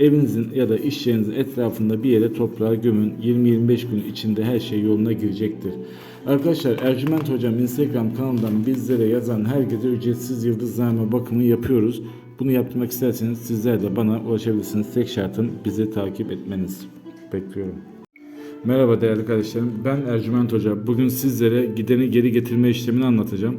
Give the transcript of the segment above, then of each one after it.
evinizin ya da iş yerinizin etrafında bir yere toprağa gömün. 20-25 gün içinde her şey yoluna girecektir. Arkadaşlar Ercüment Hocam Instagram kanalından bizlere yazan herkese ücretsiz yıldızname bakımı yapıyoruz. Bunu yaptırmak isterseniz sizler de bana ulaşabilirsiniz. Tek şartım bizi takip etmeniz. Bekliyorum. Merhaba değerli kardeşlerim. Ben Ercüment Hoca. Bugün sizlere gideni geri getirme işlemini anlatacağım.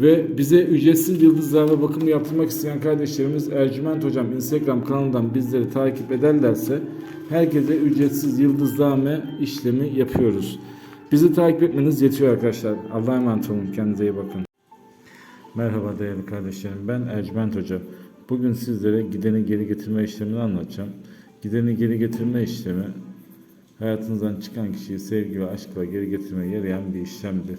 Ve bize ücretsiz yıldızlarla bakımı yaptırmak isteyen kardeşlerimiz Ercüment Hocam Instagram kanalından bizleri takip ederlerse herkese ücretsiz yıldızlame işlemi yapıyoruz. Bizi takip etmeniz yetiyor arkadaşlar. Allah'a emanet olun. Kendinize iyi bakın. Merhaba değerli kardeşlerim. Ben Ercüment Hoca. Bugün sizlere gideni geri getirme işlemini anlatacağım. Gideni geri getirme işlemi hayatınızdan çıkan kişiyi sevgi ve aşkla geri getirmeye yarayan bir işlemdir.